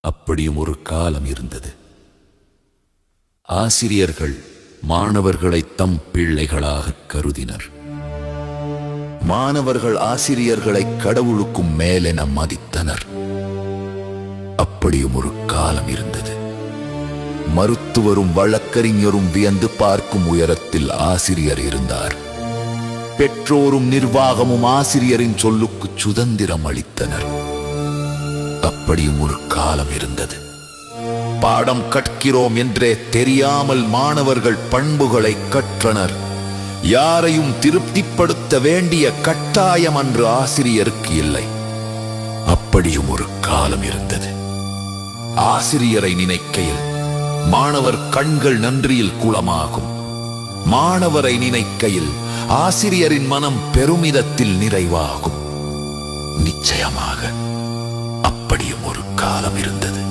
அப்படியும் ஒரு காலம் இருந்தது. ஆசிரியர்கள் மாணவர்களை தம் பிள்ளைகளாக கருதினர். மாணவர்கள் ஆசிரியர்களை கடவுளுக்கும் மேலென மதித்தனர். அப்படியும் ஒரு காலம் இருந்தது. மருத்துவரும் வழக்கறிஞரும் வியந்து பார்க்கும் உயரத்தில் ஆசிரியர் இருந்தார். பெற்றோரும் நிர்வாகமும் ஆசிரியரின் சொல்லுக்கு சுதந்திரம் அளித்தனர். அப்படி ஒரு காலம் இருந்தது. பாடம் கற்கிறோம் என்றே தெரியாமல் மாணவர்கள் பண்புகளை கற்றனர். யாரையும் திருப்திப்படுத்த வேண்டிய கட்டாயம் அன்று ஆசிரியருக்கு இல்லை. அப்படியும் ஒரு காலம் இருந்தது. ஆசிரியரை நினைக்கையில் மாணவர் கண்கள் நன்றியில் குளமாகும். மாணவரை நினைக்கையில் ஆசிரியரின் மனம் பெருமிதத்தில் நிறைவாகும். நிச்சயமாக இருந்தது